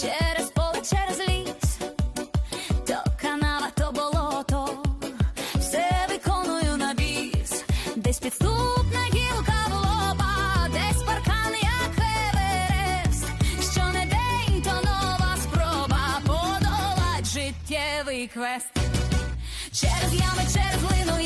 через поле, через ліс, то канала то болото, все виконую на біс, десь підступна гілка в лоба, десь паркан, як Еверест. Що не день, то нова спроба. Подолать життєвий квест. Через ями, через лину.